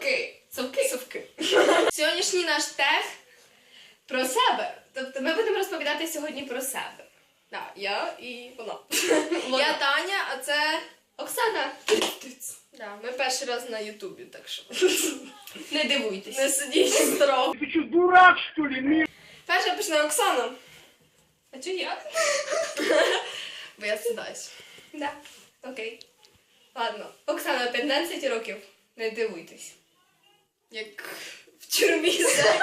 Совки. Совки. Совки. Сьогоднішній наш тех про себе. Тобто ми будемо розповідати сьогодні про себе. Так, я і вона. Я Таня, а це Оксана. Да, Ми перший раз на Ютубі, так що не дивуйтесь. Не сидіть строго. Ти що, дурак, що ли? Перша почне Оксана. А чи я? Бо я сідаюсь. Да. Окей. Ладно. Оксана 15 років. Не дивуйтесь. Як в тюрмі зек.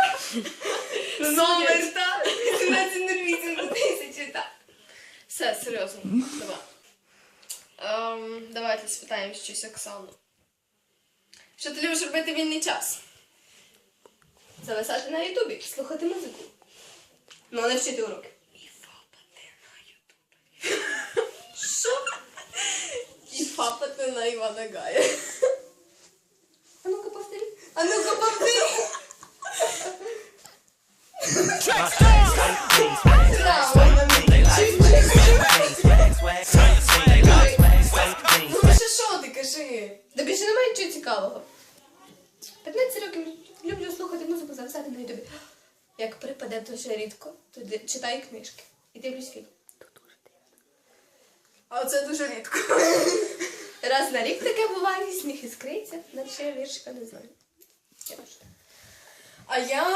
Номер, так? 1808 тисячі, так. Все, серйозно. Давай. Ем, давайте спитаємо щось Оксану. Що ти любиш робити в вільний час? Зависати на Ютубі, слухати музику. Ну, не вчити уроки. І фапати Що? І папати на Івана Гая. Ну що ти кажи? Да більше немає нічого цікавого. 15 років люблю слухати музику, зависати на Ютубі. Як припаде дуже рідко, то читаю книжки і дивлюсь фільм. А це дуже рідко. Раз на рік таке буває, сміх іскриться, наче віршика не знаю. А я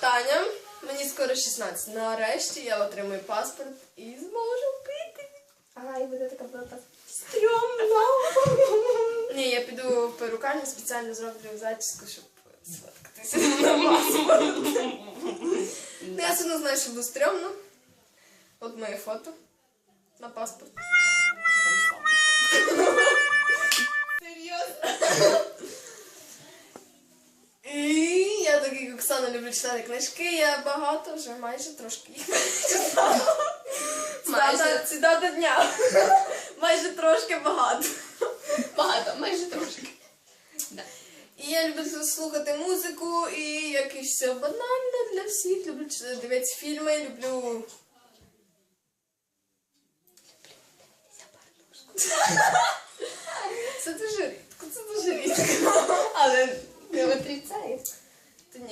Таня, мені скоро 16. Нарешті я отримую паспорт і зможу пити. Ага, і буде така була Стрьомно. Ні, я піду в перукарню, спеціально зроблю зачіску, щоб сфоткатися на паспорт. Ну, я все одно знаю, що буде стрьомно. От моє фото на паспорт. Серйозно? І я так як Оксана люблю читати книжки, я багато вже майже трошки їх читала. Майже. Цитата- дня. Майже трошки багато. Багато, майже трошки. Да. І я люблю слухати музику, і якесь все банальне для всіх. Люблю дивитися фільми, люблю. Це дуже рідко, це дуже рідко. Але не отрицає.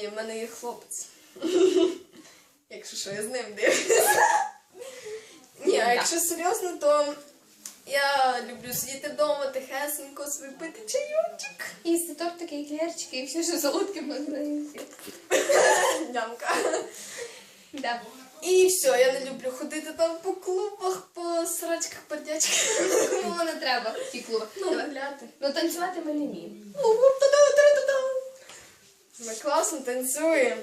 Ні, в мене є хлопець. Якщо що, я з ним дивлюся. Ні, а якщо серйозно, то я люблю сидіти вдома, тихесенько, собі пити чайочок. Їсти тортики, еклерчики і все, що солодке можна їсти. Нямка. Да. І все, я не люблю ходити там по клубах, по срачках, пердячках. Кому не треба ті клуби. Ну, гуляти. Ну, танцювати ми не вміємо. Ми класно танцюємо.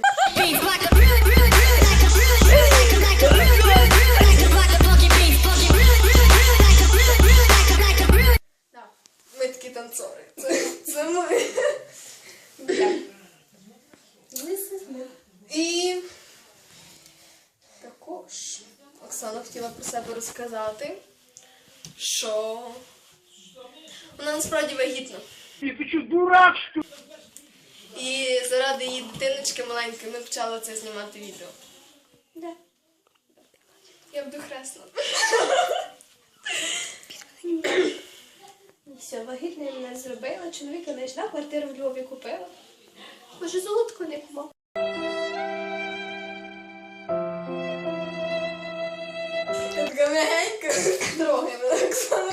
Ми такі танцори. Це, ми. І також Оксана хотіла про себе розказати, що вона насправді вагітна. Что, дурак, что ли? І заради її дитиночки маленької ми почали це знімати відео. Да. Я буду хресна. І все, вагітною мене зробила, чоловіка знайшла, квартиру в Львові купила. Може, золотку не. Я така м'ягенька. Трогай мене, Оксана.